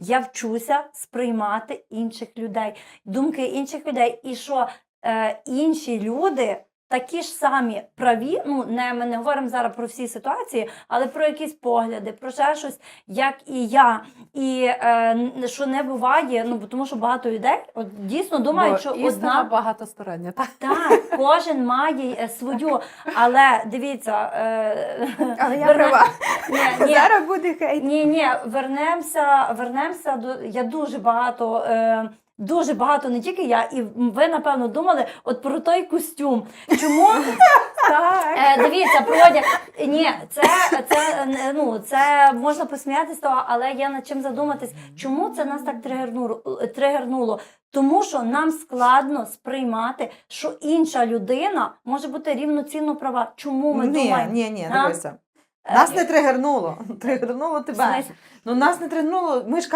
Я вчуся сприймати інших людей, думки інших людей, і що е, інші люди такі ж самі праві. Ну не ми не говоримо зараз про всі ситуації, але про якісь погляди, про ще щось, як і я. І е, що не буває, ну тому що багато людей от дійсно думають, Бо що одна багатостороння. Так? так, кожен має е, свою, але дивіться, е, Але я права. Ні, ні, Зараз буде хейт. ні, ні, вернемося, вернемося до. Я дуже багато. Е, Дуже багато, не тільки я, і ви напевно думали от про той костюм. Чому Так. е, дивіться, про одяг. Ні, це, це ну це можна посміятися, того, але є над чим задуматись. Чому це нас так тригернуло? тригернуло? Тому що нам складно сприймати, що інша людина може бути рівноцінно права. Чому ми Ні, думаємо? ні, ні, дивися. Е, Нас не тригернуло. Тригернуло тебе. Ну нас не тригернуло. Ми ж